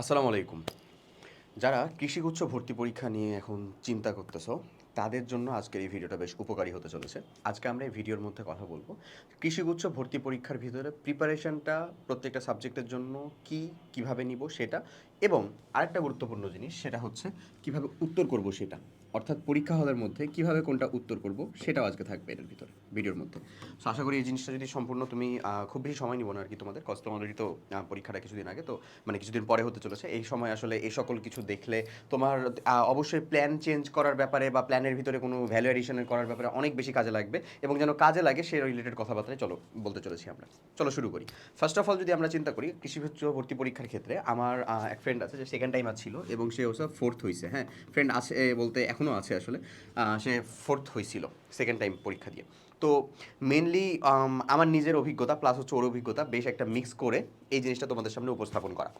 আসসালামু আলাইকুম। যারা কৃষিগুচ্ছ ভর্তি পরীক্ষা নিয়ে এখন চিন্তা করতেছো তাদের জন্য আজকের এই ভিডিওটা বেশ উপকারী হতে চলেছে। আজকে আমরা এই ভিডিওর মধ্যে কথা বলব, কৃষিগুচ্ছ ভর্তি পরীক্ষার ভিতরে প্রিপারেশনটা প্রত্যেকটা সাবজেক্টের জন্য কি, কীভাবে নিব সেটা এবং আরেকটা গুরুত্বপূর্ণ জিনিস সেটা হচ্ছে কীভাবে উত্তর করব সেটা। অর্থাৎ পরীক্ষা হলের মধ্যে কীভাবে কোনটা উত্তর করব সেটাও আজকে থাকবে এটার ভিতরে, ভিডিওর মধ্যে। সো আশা করি এই জিনিসটা যদি সম্পূর্ণ তুমি খুব বেশি সময় নিব না আর কি তোমাদের কজ তোমাদেরই তো পরীক্ষাটা কিছুদিন আগে, তো মানে কিছুদিন পরে হতে চলেছে। এই সময় আসলে এই সকল কিছু দেখলে তোমার অবশ্যই প্ল্যান চেঞ্জ করার ব্যাপারে বা প্ল্যানের ভিতরে কোনো ভ্যালু অ্যাডিশন করার ব্যাপারে অনেক বেশি কাজে লাগবে এবং যেন কাজে লাগে সেই রিলেটেড কথাবার্তায় চলো, বলতে চলেছি আমরা। চলো শুরু করি। ফার্স্ট অফ অল যদি আমরা চিন্তা করি, কৃষি ভর্তি পরীক্ষার ক্ষেত্রে আমার এক ফ্রেন্ড আছে, যে সেকেন্ড টাইম ছিল এবং সে ওসব ফোর্থ হয়েছে হ্যাঁ? ফ্রেন্ড আছে বলতে এখনও আছে আসলে। সে ফোর্থ হয়েছিল সেকেন্ড টাইম পরীক্ষা দিয়ে। তো মেনলি আমার নিজের অভিজ্ঞতা প্লাস হচ্ছে ওর অভিজ্ঞতা বেশ একটা মিক্স করে এই জিনিসটা তোমাদের সামনে উপস্থাপন করা,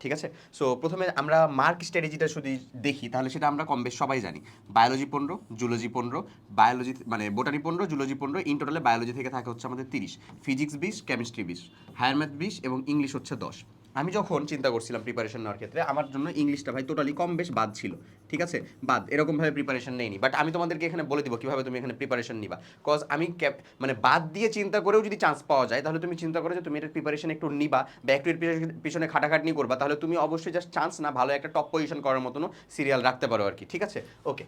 ঠিক আছে? সো প্রথমে আমরা মার্ক স্ট্র্যাটেজিটা যদি দেখি, তাহলে সেটা আমরা কম বেশ সবাই জানি। বায়োলজি পনেরো জুলজি পনেরো বায়োলজি মানে বোটানি পনেরো জুলজি পনেরো ইন টোটালে বায়োলজি থেকে থাকে হচ্ছে আমাদের তিরিশ। ফিজিক্স বিশ কেমিস্ট্রি বিশ হায়ার ম্যাথ বিশ এবং ইংলিশ হচ্ছে দশ। আমি যখন চিন্তা করছিলাম প্রিপারেশন নেওয়ার ক্ষেত্রে, আমার জন্য ইংলিশটা ভাই টোটালি কম বেশ বাদ ছিল, ঠিক আছে? বাদ, এরকমভাবে প্রিপারেশন নেইনি বাট আমি তোমাদেরকে এখানে বলে দিব কীভাবে তুমি এখানে প্রিপারেশন নিবা কজ আমি ক্যাপ মানে বাদ দিয়ে চিন্তা করেও যদি চান্স পাওয়া যায়, তাহলে তুমি চিন্তা করো যে তুমি এটার প্রিপারেশন একটু নিবা বা একটু পিছনে খাটাখাটনি করবা, তাহলে তুমি অবশ্যই জাস্ট চান্স না ভালো একটা টপ পজিশন করার মতনও সিরিয়াল রাখতে পারো আর কি, ঠিক আছে? ওকে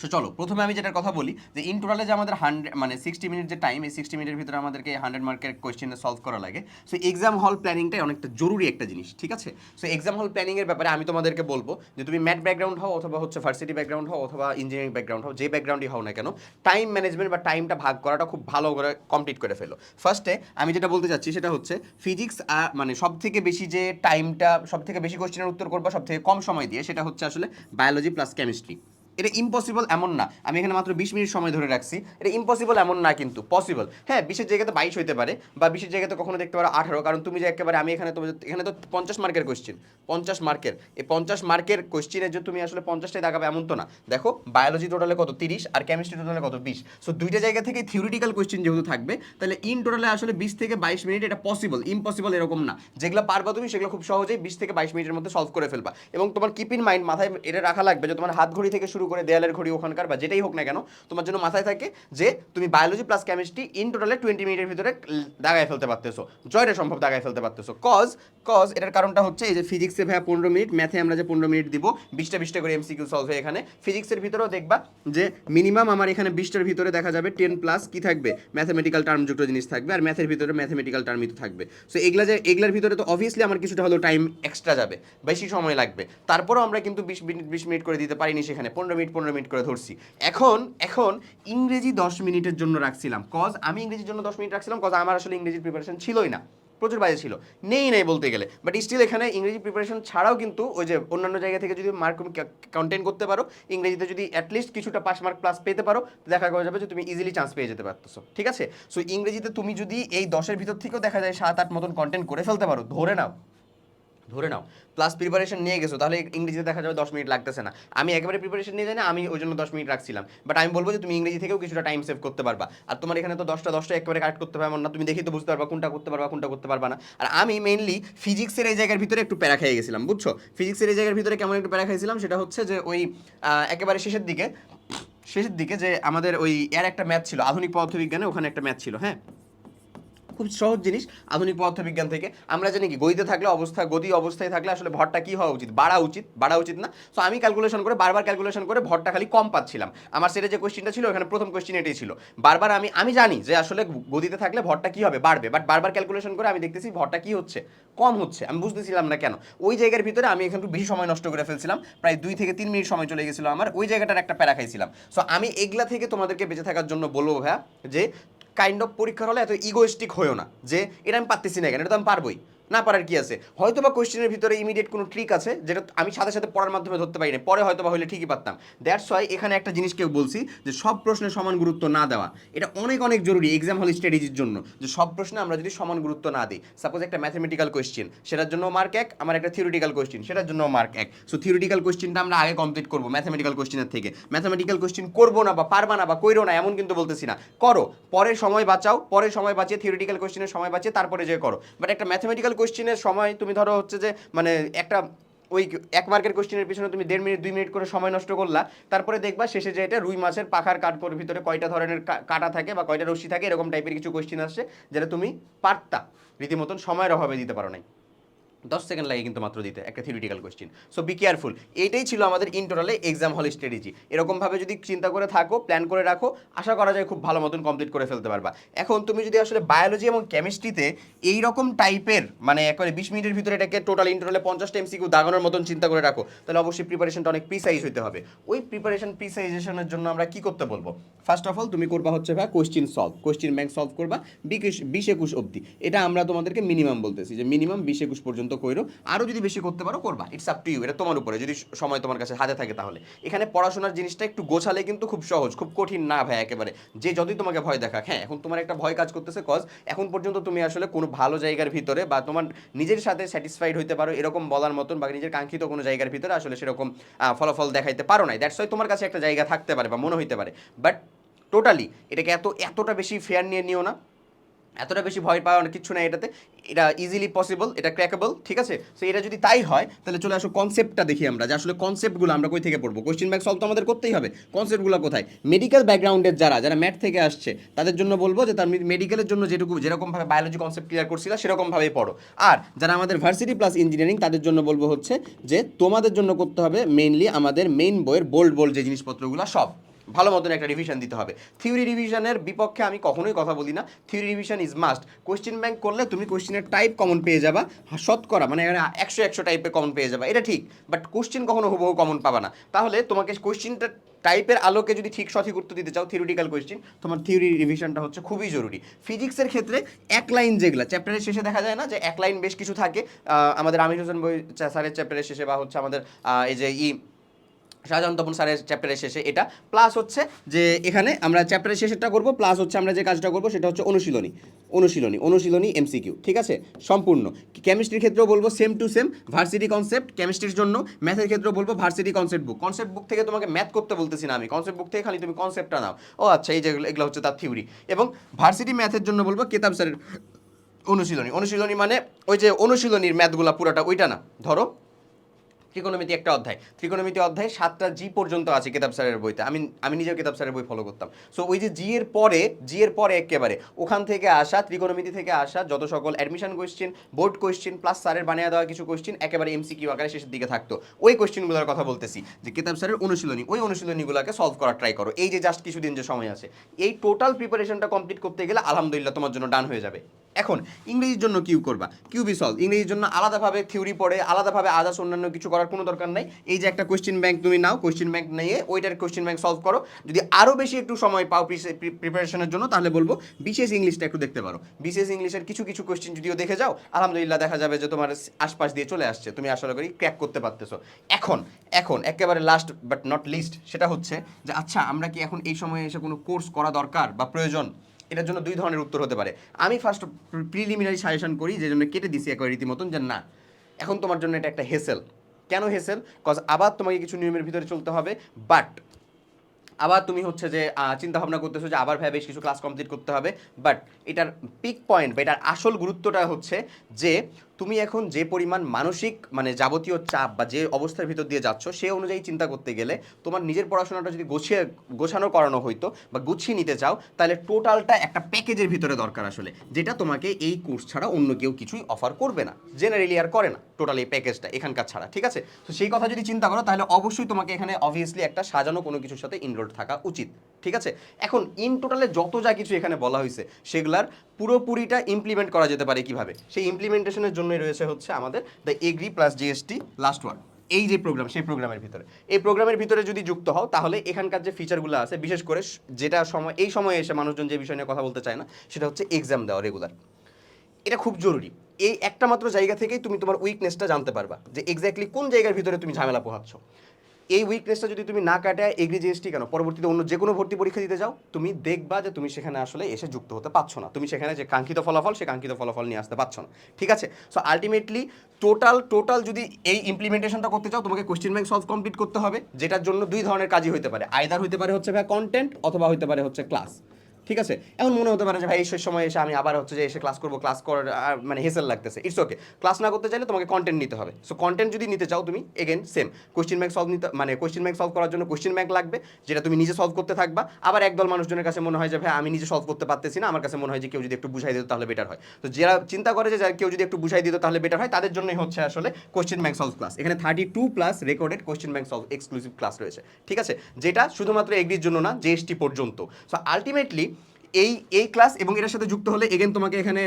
সো চলো, প্রথমে আমি যেটা কথা বলি, যে ইন টোটালে যে আমাদের হান্ড্রেড মানে সিক্সটি মিনিট যে টাইম এই সিক্সটি মিনিটের ভিতরে আমাদেরকে হান্ড্রেড মার্কের কোয়েশ্চেনে সলভ করা লাগে। সো এক্সাম হল প্ল্যানিংটাই অনেকটা জরুরি একটা জিনিস, ঠিক আছে? সো এক্সাম হল প্ল্যানিংয়ের ব্যাপারে আমি তোমাদেরকে বলব যে তুমি ম্যাথ ব্যাকগ্রাউন্ড হও অথবা হচ্ছে ভার্সিটি ব্যাকগ্রাউন্ড হও অথবা ইঞ্জিনিয়ারিং ব্যাকগ্রাউন্ড হও, যে ব্যাকগ্রাউন্ডই হও না কেন টাইম ম্যানেজমেন্ট বা টাইমটা ভাগ করাটা খুব ভালো করে কমপ্লিট করে ফেলো। ফার্স্টে আমি যেটা বলতে চাচ্ছি সেটা হচ্ছে ফিজিক্স মানে সব থেকে বেশি যে টাইমটা সব থেকে বেশি কোয়েশ্চেনের উত্তর করবা সব থেকে কম সময় দিয়ে, সেটা হচ্ছে আসলে বায়োলজি প্লাস কেমিস্ট্রি এটা ইম্পসিবল এমন না। আমি এখানে মাত্র বিশ মিনিট সময় ধরে রাখছি। এটা ইম্পসিবল এমন না কিন্তু পসিবল হ্যাঁ বিশের জায়গাতে বাইশ হইতে পারে, বা বিশের জায়গাতে কখনো দেখতে পারো আঠারো, কারণ তুমি যে একেবারে আমি এখানে তোমাদের এখানে তো পঞ্চাশ মার্কের কোশ্চেন পঞ্চাশ মার্কের। এই পঞ্চাশ মার্কের কোশ্চেনের যে তুমি আসলে পঞ্চাশটাই দাগাবে এমন তো না। দেখো বায়োলজি টোটালে কত তিরিশ, আর কেমিস্ট্রি টোটালে কত বিশ। সো দুইটা জায়গা থেকে থিওরিটিক্যাল কোশ্চেন যেহেতু থাকবে, তাহলে ইন টোটালে আসলে বিশ থেকে বাইশ মিনিট এটা পসিবল ইম্পসিবল এরকম না। যেগুলো পারবা তুমি, সেগুলো খুব সহজেই বিশ থেকে বাইশ মিনিটের মধ্যে সলভ করে ফেলবা। এবং তোমার কিপ ইন মাইন্ড মাথায় এটা রাখা লাগবে যে তোমার হাত ঘড়ি থেকে শুরু করে দেয়ালের ঘড়ি ওখানকার বা যেটাই হোক না কেন, তোমার জন্য মাথায় থাকে যে তুমি বায়োলজি প্লাস কেমিস্ট্রি ইন টোটালে টোয়েন্টি মিনিটের ভিতরে দাগায় ফেলতে পারতেছো। জয়টা সম্ভব দাগায় ফেলতে পারতেছো। কজ কজ এটার কারণটা হচ্ছে এই যে ফিজিক্সে ভাইয়া পনেরো মিনিট ম্যাথে আমরা যে পনেরো মিনিট দিব, বিশটা বিশটা করে এমসিকিউ সলভ হয় এখানে। ফিজিক্সের ভিতরেও দেখবা যে মিনিমাম আমার এখানে বিশটার ভিতরে দেখা যাবে টেন প্লাস কি থাকবে? ম্যাথামেটিক্যাল টার্মযুক্ত জিনিস থাকবে আর ম্যাথের ভিতরে ম্যাথামেটিক্যাল টার্মই তো থাকবে। সো এগুলা যে, এগুলার ভিতরে তো অবভিয়াসলি আমার কিছুটা হলেও টাইম এক্সট্রা যাবে, বেশি সময় লাগবে। তারপরও আমরা কিন্তু বিশ মিনিট বিশ মিনিট করে দিতে পারিনি সেখানে। পনেরো মিনিট, পনেরো মিনিট করে ধরছি। এখন এখন ইংরেজি দশ মিনিটের জন্য রাখছিলাম। কজ আমি ইংরেজির জন্য দশ মিনিট রাখছিলাম কজ আমার আসলে ইংরেজির প্রিপারেশন ছিলই না। প্রচুর বাজে ছিল। নেই, নাই বলতে গেলে। বাট স্টিল এখানে ইংরেজি প্রিপারেশন ছাড়াও কিন্তু ওই যে অন্যান্য জায়গা থেকে যদি মার্ক তুমি কন্টেন্ট করতে পারো, ইংরেজিতে যদি অ্যাটলিস্ট কিছুটা পাস মার্ক প্লাস পেতে পারো, দেখা করা যাবে যে তুমি ইজিলি চান্স পেয়ে যেতে পারতেছো। ঠিক আছে? সো ইংরেজিতে তুমি যদি এই দশের ভিতর থেকেও দেখা যায় সাত, আট মতন কন্টেন্ট করে ফেলতে পারো, ধরে নাও। ধরে নাও। প্লাস প্রিপারেশন নিয়ে গেছো, তাহলে ইংরেজিতে দেখা যাবে দশ মিনিট লাগতেছে না। আমি একেবারে প্রিপারেশন নিয়ে যাই না, আমি ওই জন্য দশ মিনিট রাখছিলাম। বাট আমি বলব যে তুমি ইংরেজি থেকেও কিছুটা টাইম সেভ করতে পারবা। আর তোমার এখানে তো দশটা দশটা একেবারে কারেক্ট করতে পারবে না। তুমি দেখেই তো বুঝতে পারবা কোনটা করতে পারবা, কোনটা করতে পারবা না। আর আমি মেইনলি ফিজিক্সের এই জায়গার ভিতরে একটু প্যারা খেয়ে গেছিলাম, বুঝছ? ফিজিক্সের এই জায়গার ভিতরে কেমন একটু প্যারা খাইছিলাম, সেটা হচ্ছে যে ওই একেবারে শেষের দিকে শেষের দিকে যে আমাদের ওই এর একটা ম্যাথ ছিল, আধুনিক পদার্থবিজ্ঞানে ওখানে একটা ম্যাথ ছিল হ্যাঁ? খুব সহজ জিনিস আধুনিক পদার্থবিজ্ঞান থেকে। আমরা জানি কি গতিতে থাকলে অবস্থা গতি অবস্থায় থাকলে আসলে ভরটা কি হওয়া উচিত? বাড়া উচিত বাড়া উচিত না। সো আমি ক্যালকুলেশন করে, বারবার ক্যালকুলেশন করে ভরটা খালি কম পাচ্ছিলাম। আমার সেটা যে কোশ্চেনটা ছিল, ওখানে প্রথম কোশ্চেন এটাই ছিল। বারবার আমি আমি জানি যে আসলে গতিতে থাকলে ভরটা কি হবে? বাড়বে। বাট বারবার ক্যালকুলেশন করে আমি দেখতেছি ভরটা কি হচ্ছে? কম হচ্ছে। আমি বুঝতেছিলাম না কেন। ওই জায়গার ভিতরে আমি এখানে একটু বেশি সময় নষ্ট করে ফেলছিলাম। প্রায় দুই থেকে তিন মিনিট সময় চলে গেছিল আমার। ওই জায়গাটার একটা প্যারা খাইছিলাম। সো আমি এগুলা থেকে তোমাদেরকে বেঁচে থাকার জন্য বলব ভাইয়া যে কাইন্ড অফ পরীক্ষার হলে এত ইগোয়েস্টিক হয়েও না যে, এটা আমি পারতেছি না কেন, এটা তো আমি পারবোই। না পারার কি আছে? হয়তো বা কোয়েশ্চেনের ভিতরে ইমিডিয়েট কোনো ট্রিক আছে, যেটা আমি সাথে সাথে পড়ার মাধ্যমে ধরতে পারি না পরে হয়তো বা হলে ঠিকই পারতাম। দ্যাটস ওয়াই এখানে একটা জিনিস কেউ বলছি, যে সব প্রশ্নে সমান গুরুত্ব না দেওয়া। এটা অনেক অনেক জরুরি এক্সাম হল স্ট্র্যাটেজির জন্য, যে সব প্রশ্নে আমরা যদি সমান গুরুত্ব না দিই। সাপোজ একটা ম্যাথমেটিক্যাল কোয়েশ্চেন সেটার জন্য মার্ক এক, আমার একটা থিওরিটিক্যাল কোয়েশ্চেন সেটার জন্য মার্ক এক। সো থিওরিটিক্যাল কোয়েশ্চেনটা আমরা আগে কমপ্লিট করব ম্যাথমেটিক্যাল কোয়েশ্চেনের থেকে। ম্যাথমেটিক্যাল কোয়েশ্চেন করব না বা পারবা না বা কইরো না, এমন কিন্তু বলতেছি না। করো পরে সময় বাঁচাও পরে সময় বাঁচিয়ে থিওরিটিক্যাল কোয়েশ্চেনের সময় বাঁচিয়ে তারপরে যে করো। বাট একটা ম্যাথমেটিক্যাল কোশ্চেনের সময় তুমি ধরো হচ্ছে যে মানে একটা ওই এক মার্কের কোশ্চেনের পিছনে তুমি দেড় মিনিট দুই মিনিট করে সময় নষ্ট করলা, তারপরে দেখবা শেষে যে এটা রুই মাছের পাখার কাঠপোর ভিতরে কয়টা ধরনের কাটা থাকে বা কয়টা রশ্মি থাকে, এরকম টাইপের কিছু কোশ্চেন আসছে যেটা তুমি পারতা, রীতিমতন সময়ের অভাবে দিতে পারো নাই। দশ সেকেন্ড লাগে কিন্তু মাত্র দিতে, একটা theoretical question so be careful এইটাই ছিল আমাদের ইন্টোরালে এক্সাম হল স্ট্র্যাটেজি এরকমভাবে যদি চিন্তা করে থাকো প্ল্যান করে রাখো, আশা করা যায় খুব ভালো মতন কমপ্লিট করে ফেলতে পারবা। এখন তুমি যদি আসলে বায়োলজি এবং কেমিস্ট্রিতে এই রকম টাইপের মানে একবারে বিশ মিনিটের ভিতরে এটাকে টোটাল ইন্টোরালে পঞ্চাশটা এমসিকিউ দাগানোর মতন চিন্তা করে রাখো, তাহলে অবশ্যই প্রিপারেশনটা অনেক প্রিসাইজ হতে হবে। ওই প্রিপারেশন প্রিসাইজেশনের জন্য আমরা কি করতে বলব? ফার্স্ট অফ অল তুমি করবা হচ্ছে ভাই question solve question bank solve করবা বিশ একুশ অবধি। এটা আমরা তোমাদেরকে মিনিমাম বলতেছি যে মিনিমাম বিশ একুশ পর্যন্ত কইরো। আরও যদি বেশি করতে পারো, করবা। ইটস আপ টু ইউ এটা তোমার উপরে, যদি সময় তোমার কাছে হাতে থাকে তাহলে। এখানে পড়াশোনার জিনিসটা একটু গোছালে কিন্তু খুব সহজ, খুব কঠিন না ভাই একেবারে। যে যতই তোমাকে ভয় দেখাক হ্যাঁ এখন তোমার একটা ভয় কাজ করতেছে কজ এখন পর্যন্ত তুমি আসলে কোনো ভালো জায়গার ভিতরে বা তোমার নিজের সাথে স্যাটিসফাইড হইতে পারো এরকম বলার মতন বা নিজের কাঙ্ক্ষিত কোনো জায়গার ভিতরে আসলে সেরকম ফলাফল দেখাইতে পারো নাই। দ্যাটস ওয়াই তোমার কাছে একটা জায়গা থাকতে পারে বা মনে হইতে পারে। বাট টোটালি এটাকে এত, এতটা বেশি ফেয়ার নিয়ে নিও না। এতটা বেশি ভয় পাওয়ার কিছু না এটাতে। এটা ইজিলি পসিবল এটা ক্র্যাকেবল ঠিক আছে? সো এটা যদি তাই হয়, তাহলে চলে আসো কনসেপ্টটা দেখি আমরা, যে আসলে কনসেপ্টগুলো আমরা কই থেকে পড়ব? কোশ্চেন ব্যাংক সলভ তো আমাদের করতেই হবে। কনসেপ্টগুলো কোথায়? মেডিকেল ব্যাকগ্রাউন্ডের যারা যারা ম্যাথ থেকে আসছে, তাদের জন্য বলব যে তার মেডিকেলের জন্য যেটুকু, যেরকমভাবে বায়োলজি কনসেপ্ট ক্লিয়ার করছিল, সেরকমভাবেই পড়ো। আর যারা আমাদের ভার্সিটি প্লাস ইঞ্জিনিয়ারিং তাদের জন্য বলব হচ্ছে যে তোমাদের জন্য করতে হবে মেইনলি আমাদের মেইন বইয়ের বোল্ড বোল্ড যে জিনিসপত্রগুলো সব। ভালো মতন একটা রিভিশন দিতে হবে। থিওরি রিভিশনের বিপক্ষে আমি কখনোই কথা বলি না। Theory revision is must question bank করলে তুমি কোশ্চেনের টাইপ কমন পেয়ে যাবা। হা, শতকরা মানে একশো একশো টাইপের কমন পেয়ে যাবা। এটা ঠিক বাট কোশ্চেন কখনো হুবহু কমন পাবা না। তাহলে তোমাকে কোশ্চেনটা টাইপের আলোকে যদি ঠিক সঠিক উত্তর দিতে চাও থিওরিটিক্যাল কোশ্চেন তোমার থিওরি রিভিশনটা হচ্ছে খুবই জরুরি। ফিজিক্সের ক্ষেত্রে এক লাইন যেগুলো চ্যাপ্টারের শেষে দেখা যায় না যে এক লাইন বেশ কিছু থাকে। আমাদের আমির হোসেন বই স্যারের চ্যাপ্টারের শেষে বা হচ্ছে আমাদের এই যে ই শাহজাহান তপন স্যারের চ্যাপ্টারের শেষে এটা। প্লাস হচ্ছে যে এখানে আমরা চ্যাপ্টারের শেষেরটা করব প্লাস হচ্ছে আমরা যে কাজটা করব সেটা হচ্ছে অনুশীলনী। অনুশীলনী অনুশীলনী এমসিকিউ ঠিক আছে? সম্পূর্ণ। কেমিস্ট্রির ক্ষেত্রেও বলব same to same varsity concept কেমিস্ট্রির জন্য ম্যাথের ক্ষেত্রেও বলব varsity concept book concept book থেকে তোমাকে ম্যাথ করতে বলতেছি না আমি। কনসেপ্ট বুক থেকে খালি তুমি কনসেপ্টটা নাও। ও আচ্ছা এই যেগুলো এগুলো হচ্ছে তার থিওরি এবং ভার্সিটি ম্যাথের জন্য বলব কেতাব স্যারের অনুশীলনী। অনুশীলনী মানে ওই যে অনুশীলনীর ম্যাথগুলো পুরোটা ওইটা না। ধরো ত্রিকোণমিতি একটা অধ্যায়। ত্রিকোণমিতি অধ্যায় সাতটা জি পর্যন্ত আছে কেতাব স্যারের বইতে। আমি আমি নিজেও কেতাব স্যারের বই ফলো করতাম। সো ওই যে জি এর পরে, জি এর পরে একেবারে, ওখান থেকে আসা, ত্রিকোণমিতি থেকে আসা, যত সকল admission question board question plus স্যারের বানিয়ে দেওয়া কিছু কোয়েশ্চেন একেবারে এমসিকিউ আকারে শেষের দিকে থাকতো। ওই কোয়েশ্চেনগুলোর কথা বলতেছি, যে কেতাব স্যারের অনুশীলনী, ওই অনুশীলনীগুলোকে সলভ করার ট্রাই করো। এই যে জাস্ট কিছুদিন যে সময় আছে। এই টোটাল প্রিপারেশনটা কমপ্লিট করতে গেলে আলহামদুলিল্লাহ তোমার জন্য ডান হয়ে যাবে। এখন, ইংরেজির জন্য কিউ করবা? QB solve. ইংরেজির জন্য আলাদাভাবে থিওরি পড়ে, আলাদাভাবে আদার্স অন্যান্য কিছু করার কোনো দরকার নাই। এই যে একটা কোশ্চেন ব্যাংক তুমি নাও কোশ্চেন ব্যাংক নিয়ে ওইটার কোশ্চেন ব্যাংক সলভ করো। যদি আরও বেশি একটু সময় পাও প্রিপারেশনের জন্য, তাহলে বলব বিশেষ ইংলিশটা একটু দেখতে পারো। বিশেষ ইংলিশের কিছু কিছু কোশ্চেন যদিও দেখে যাও, আলহামদুলিল্লাহ দেখা যাবে যে তোমার আশপাশ দিয়ে চলে আসছে। তুমি আসলে করি ক্র্যাক করতে পারতেছো। এখন এখন, একেবারে লাস্ট বাট নট লিস্ট সেটা হচ্ছে যে আচ্ছা আমরা কি এখন এই সময়ে এসে কোনো কোর্স করা দরকার বা প্রয়োজন? এটার জন্য দুই ধরনের উত্তর হতে পারে। আমি ফার্স্ট প্রিলিমিনারি সাজেশন করি, যে জন্য কেটে দিছি একবার রীতিমতন, যে না, এখন তোমার জন্য এটা একটা হেসেল কেন হেসেল কজ আবার তোমাকে কিছু নিয়মের ভিতরে চলতে হবে বাট আবার তুমি হচ্ছে যে চিন্তা ভাবনা করতেছো যে আবার ভাই বেশ কিছু ক্লাস কমপ্লিট করতে হবে বাট এটার পিক পয়েন্ট বা এটার আসল গুরুত্বটা হচ্ছে যে তুমি এখন যে পরিমাণ মানসিক মানে যাবতীয় চাপ বা যে অবস্থার ভিতর দিয়ে যাচ্ছ, সে অনুযায়ী চিন্তা করতে গেলে তোমার নিজের পড়াশোনাটা যদি গোছিয়ে, গোছানো, করানো হইতো বা গুছিয়ে নিতে চাও, তাহলে টোটালটা একটা প্যাকেজের ভিতরে দরকার আসলে, যেটা তোমাকে এই কোর্স ছাড়া অন্য কেউ কিছুই অফার করবে না জেনারেলি আর করে না, টোটাল এই প্যাকেজটা এখানকার ছাড়া, ঠিক আছে? তো সেই কথা যদি চিন্তা করো, তাহলে অবশ্যই তোমাকে এখানে অবভিয়াসলি একটা সাজানো কোনো কিছুর সাথে ইনরোড থাকা উচিত, ঠিক আছে? এখন ইন টোটালে যত যা কিছু এখানে বলা হয়েছে সেগুলার পুরোপুরিটা ইমপ্লিমেন্ট করা যেতে পারে কীভাবে? সেই ইমপ্লিমেন্টেশনের জন্যই রয়েছে হচ্ছে আমাদের the agri plus GST last one এই যে প্রোগ্রাম সেই প্রোগ্রামের ভিতরে। এই প্রোগ্রামের ভিতরে যদি যুক্ত হও, তাহলে এখানকার যে ফিচারগুলো আছে, বিশেষ করে যেটা সময়, এই সময়ে এসে মানুষজন যে বিষয় নিয়ে কথা বলতে চায় না, সেটা হচ্ছে এক্সাম দেওয়া রেগুলার এটা খুব জরুরি। এই একটা মাত্র জায়গা থেকেই তুমি তোমার উইকনেসটা জানতে পারবা যে এক্স্যাক্টলি কোন জায়গার ভিতরে তুমি ঝামেলা পোহাচ্ছ। এই উইকনেসটা যদি তুমি না কাটায় এগ্রি জিনিসটি কেন? পরবর্তীতে অন্য যে কোনো ভর্তি পরীক্ষা দিতে যাও তুমি দেখবা যে তুমি সেখানে আসলে এসে যুক্ত হতে পারছ না। তুমি সেখানে যে কাঙ্ক্ষিত ফলাফল, সে কাঙ্ক্ষিত ফলাফল নিয়ে আসতে পারছ না। ঠিক আছে? সো আলটিমেটলি টোটাল টোটাল যদি এই ইমপ্লিমেন্টেশনটা করতে চাও, তোমাকে কোয়েশ্চেন ব্যাংক সলভ কমপ্লিট করতে হবে, যেটার জন্য দুই ধরনের কাজই হতে পারে। আয়দার হতে পারে হচ্ছে ভাই কন্টেন্ট অথবা হতে পারে হচ্ছে ক্লাস ঠিক আছে? এমন মনে হতে পারে যে, ভাই এই সময় এসে আমি আবার হচ্ছে যে, এসে ক্লাস করব ক্লাস কর আর মানে হেসেল লাগতেছে। ইটস ওকে ক্লাস না করতে চাইলে তোমাকে কন্টেন্ট নিতে হবে। সো কন্টেন্ট যদি নিতে চাও তুমি again same question bank solve নিতে মানে কোশ্চেন ব্যাংক সলভ করার জন্য কোশ্চেন ব্যাংক লাগবে, যেটা তুমি নিজে সলভ করতে থাকবা। আবার একদল মানুষজনের কাছে মনে হয় যে, ভাই, আমি নিজে সলভ করতে পারতেছি না। আমার কাছে মনে হয় যে, কেউ যদি একটু বুঝাই দিত তাহলে বেটার হয়। তো যারা চিন্তা করে যে কেউ যদি একটু বুঝাই দিত তাহলে বেটার হয়, তাদের জন্যই হচ্ছে আসলে কোশ্চেন ব্যাংক সলভ ক্লাস এখানে thirty two plus recorded question bank solve exclusive class রয়েছে। ঠিক আছে? যেটা শুধুমাত্র এগ্রির জন্য না জিএসটি পর্যন্ত। সো আলটিমেটলি এই এই ক্লাস এবং এটার সাথে যুক্ত হলে এগেন তোমাকে এখানে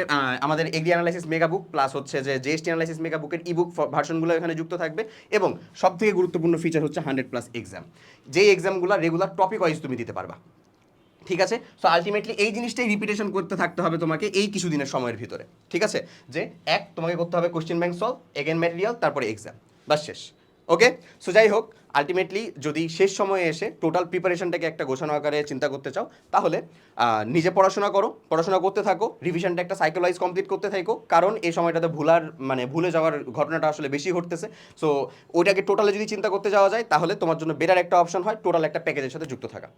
আমাদের agri analysis mega book plus হচ্ছে যে জিএসটি অ্যানালাইসিস মেগা বুকের ইবুক ভার্সনগুলো এখানে যুক্ত থাকবে এবং সব থেকে গুরুত্বপূর্ণ ফিচার হচ্ছে হান্ড্রেড প্লাস এক্সাম যেই এক্সামগুলো রেগুলার টপিক ওয়াইজ তুমি দিতে পারবা। ঠিক আছে? সো আলটিমেটলি এই জিনিসটাই রিপিটেশন করতে থাকতে হবে তোমাকে এই কিছুদিনের সময়ের ভিতরে। ঠিক আছে? যে, এক, তোমাকে করতে হবে question bank solve again material তারপরে এক্সাম বাস শেষ। ওকে সো যাই হোক আলটিমেটলি যদি শেষ সময়ে এসে টোটাল প্রিপারেশনটাকে একটা ঘোষণা আকারে চিন্তা করতে চাও, তাহলে নিজে পড়াশোনা করো, পড়াশোনা করতে থাকো রিভিশনটা একটা সাইকোলাইজ কমপ্লিট করতে থাকো, কারণ এই সময়টাতে ভুলার মানে ভুলে যাওয়ার ঘটনাটা আসলে বেশি ঘটতেছে। সো ওইটাকে টোটালে যদি চিন্তা করতে যাওয়া যায়, তাহলে তোমার জন্য বেটার একটা অপশন হয় টোটাল একটা প্যাকেজের সাথে যুক্ত থাকা।